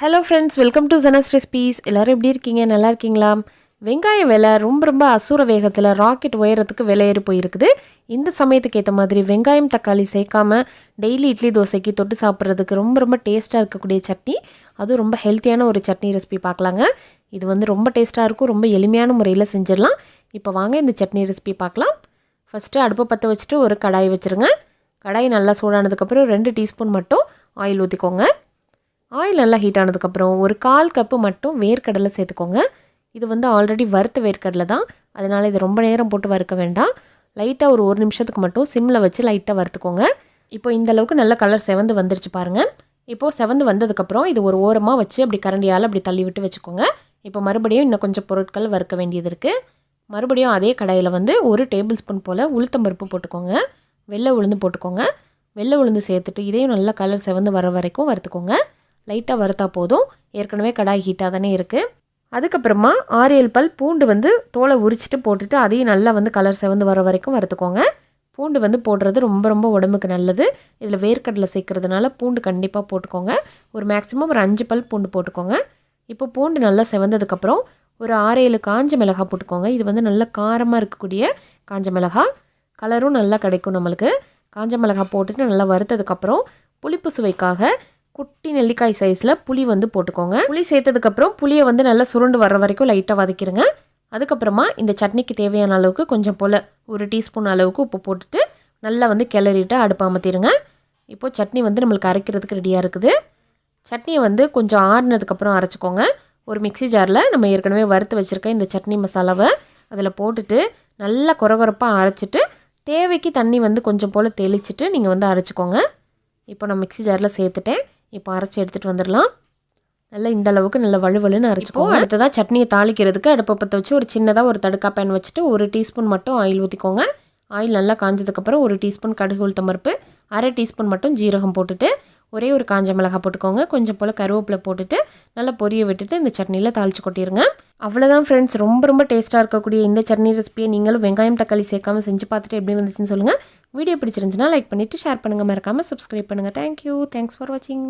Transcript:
Hello friends welcome to Jana's recipes எல்லோரும் எப்படி இருக்கீங்க? நல்லா இருக்கீங்களா? வெங்காயம் விலை ரொம்ப ரொம்ப அசுர வேகத்தில் ராக்கெட் உயரத்துக்கு விலையேறி போயிருக்குது. இந்த சமயத்துக்கு ஏற்ற மாதிரி வெங்காயம் தக்காளி சேர்க்காம டெய்லி இட்லி தோசைக்கு தொட்டு சாப்பிட்றதுக்கு ரொம்ப ரொம்ப டேஸ்ட்டாக இருக்கக்கூடிய சட்னி. அதுவும் ரொம்ப ஹெல்த்தியான ஒரு சட்னி ரெசிபி பார்க்கலாங்க. இது வந்து ரொம்ப டேஸ்ட்டாக இருக்கும் ரொம்ப எளிமையான முறையில் செஞ்சிடலாம். இப்போ வாங்க இந்த சட்னி ரெசிபி பார்க்கலாம். ஃபஸ்ட்டு அடுப்பை பற்ற வச்சுட்டு ஒரு கடாய் வச்சுருங்க. கடாய் நல்லா சூடானதுக்கப்புறம் ரெண்டு டீஸ்பூன் மட்டும் ஆயில் ஊற்றிக்கோங்க ஆயில் நல்லா ஹீட் ஆனதுக்கப்புறம் ஒரு கால் கப்பு மட்டும் வேர்க்கடலை சேர்த்துக்கோங்க. இது வந்து ஆல்ரெடி வறுத்த வேர்க்கடலை தான். அதனால் இது ரொம்ப நேரம் போட்டு வறுக்க வேண்டாம். லைட்டாக ஒரு ஒரு நிமிஷத்துக்கு மட்டும் சிம்மில் வச்சு லைட்டாக வறுத்துக்கோங்க. இப்போ இந்த அளவுக்கு நல்ல கலர் செவந்து வந்துருச்சு பாருங்கள் இப்போது செவந்து வந்ததுக்கப்புறம் இது ஒரு ஓரமாக வச்சு அப்படி கரண்டியால் அப்படி தள்ளி விட்டு வச்சுக்கோங்க. இப்போ மறுபடியும் இன்னும் கொஞ்சம் பொருட்கள் வறுக்க வேண்டியது இருக்குது மறுபடியும் அதே கடாயில் வந்து ஒரு டேபிள் ஸ்பூன் போல் உளுத்தம்பருப்பு போட்டுக்கோங்க. வெள்ளை உளுந்து போட்டுக்கோங்க. வெள்ளை உளுந்து சேர்த்துட்டு இதையும் நல்லா கலர் செவந்து வர வரைக்கும் வறுத்துக்கோங்க. லைட்டாக வறுத்தா போதும். ஏற்கனவே கடாய் ஹீட்டாக தானே இருக்குது அதுக்கப்புறமா ஆறு ஏழு பல் பூண்டு வந்து தோலை உரிச்சிட்டு போட்டுட்டு அதையும் நல்லா வந்து கலர் செவந்து வர வரைக்கும் வறுத்துக்கோங்க. பூண்டு வந்து போடுறது ரொம்ப ரொம்ப உடம்புக்கு நல்லது. இதில் வேர்க்கடலை சேர்க்கறதுனால பூண்டு கண்டிப்பாக போட்டுக்கோங்க. ஒரு மேக்ஸிமம் ஒரு அஞ்சு பல் பூண்டு போட்டுக்கோங்க. இப்போ பூண்டு நல்லா செவந்ததுக்கப்புறம் ஒரு ஆறு ஏழு காஞ்ச மிளகா போட்டுக்கோங்க. இது வந்து நல்லா காரமாக இருக்கக்கூடிய காஞ்ச மிளகா கலரும் நல்லா கிடைக்கும் நம்மளுக்கு. காஞ்ச மிளகா போட்டுட்டு நல்லா வறுத்ததுக்கப்புறம் புளிப்பு சுவைக்காக குட்டி நெல்லிக்காய் சைஸில் புளி வந்து போட்டுக்கோங்க. புளி சேர்த்ததுக்கப்புறம் புளியை வந்து நல்லா சுருண்டு வர்ற வரைக்கும் லைட்டாக வதக்கிடுங்க அதுக்கப்புறமா இந்த சட்னிக்கு தேவையான அளவுக்கு கொஞ்சம் போல் ஒரு டீஸ்பூன் அளவுக்கு உப்பு போட்டுட்டு நல்லா வந்து கிளறிட்டு அடுப்பு அமர்த்திடுங்க இப்போது சட்னி வந்து நம்மளுக்கு அரைக்கிறதுக்கு ரெடியாக இருக்குது. சட்னியை வந்து கொஞ்சம் ஆறுனதுக்கப்புறம் அரைச்சிக்கோங்க. ஒரு மிக்ஸி ஜாரில் நம்ம ஏற்கனவே வறுத்து வச்சுருக்க இந்த சட்னி மசாலாவை அதில் போட்டுட்டு நல்லா குறகுறப்பாக அரைச்சிட்டு தேவைக்கு தண்ணி வந்து கொஞ்சம் போல் தெளிச்சிட்டு நீங்கள் வந்து அரைச்சிக்கோங்க. இப்போ நான் மிக்ஸி ஜாரில் சேர்த்துட்டேன். இப்போ அரைச்சி எடுத்துகிட்டு வந்துடலாம். நல்லா இந்த அளவுக்கு நல்ல வலுவலுன்னு அரைச்சிக்கோங்க அடுத்ததாக சட்னியை தாளிக்கிறதுக்கு அடுப்பை பற்ற வச்சு ஒரு சின்னதாக ஒரு தடுக்கா பேன் வச்சுட்டு ஒரு டீஸ்பூன் மட்டும் ஆயில் ஊற்றிக்கோங்க ஆயில் நல்லா காஞ்சதுக்கப்புறம் ஒரு டீஸ்பூன் கடுகு உளுத்தம் பருப்பு அரை டீஸ்பூன் மட்டும் ஜீரகம் போட்டுட்டு ஒரே ஒரு காஞ்ச மிளகாய் போட்டுக்கோங்க. கொஞ்சம் போல் கருவேப்பிலை போட்டுட்டு நல்லா பொரிய விட்டுட்டு இந்த சட்னியில் தாளித்து கொட்டிடுங்க அவ்வளோதான் ஃப்ரெண்ட்ஸ் ரொம்ப ரொம்ப டேஸ்ட்டாக இருக்கக்கூடிய இந்த சட்னி ரெசிபியை நீங்களும் வெங்காயம் தக்காளி சேர்க்காம செஞ்சு பார்த்துட்டு எப்படி வந்துச்சுன்னு சொல்லுங்கள் வீடியோ பிடிச்சிருந்துச்சுன்னா லைக் பண்ணிவிட்டு ஷேர் பண்ணுங்கள் மறக்காமல் சப்ஸ்கிரைப் பண்ணுங்கள் தேங்க்யூ தேங்க்ஸ் ஃபார் வாட்சிங்